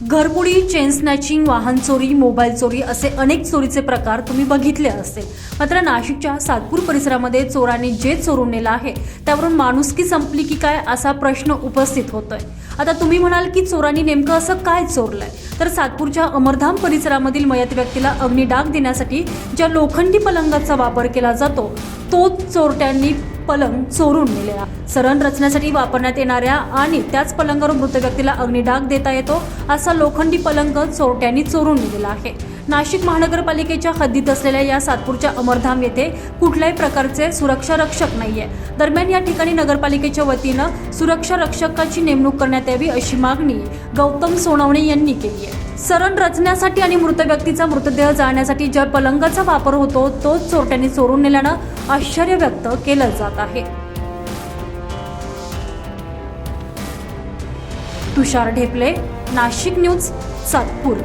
घरबुडी chain snatching वाहन चोरी mobile चोरी असे अनेक चोरीचे प्रकार तुम्ही बघितले असतील मात्र नाशिकच्या सातपूर परिसरामध्ये चोरांनी जे चोरून नेलं आहे त्यावरून माणुसकी संपली की काय असा प्रश्न उपस्थित होतोय. आता तुम्ही म्हणाल की चोरांनी नेमकं असं काय चोरलंय? तर सातपूरच्या अमरधाम परिसरामधील मयत व्यक्तीला अग्निडाग देण्यासाठी ज्या लोखंडी पलंगाचा वापर केला जातो तोच चोरट्यांनी पलंग चोरून नेलेला. सरण रचण्यासाठी वापरण्यात येणाऱ्या आणि त्याच पलंगावर मृत व्यक्तीला अग्निडाग देता येतो असा लोखंडी पलंग चोरट्यांनी चोरून नेलेला आहे. नाशिक महानगरपालिकेच्या हद्दीत असलेल्या या सातपूरच्या अमरधाम येथे कुठल्याही प्रकारचे सुरक्षा रक्षक नाहीये. दरम्यान या ठिकाणी नगरपालिकेच्या वतीनं सुरक्षा रक्षकाची नेमणूक करण्यात यावी अशी मागणी गौतम सोनवणे यांनी केली आहे. सरण रचण्यासाठी आणि मृत व्यक्तीचा मृतदेह जाळण्यासाठी ज्या पलंगाचा वापर होतो तोच चोरट्यांनी चोरून नेल्यानं आश्चर्य व्यक्त केलं जात आहे. तुषार ढेपले नाशिक न्यूज सातपूर.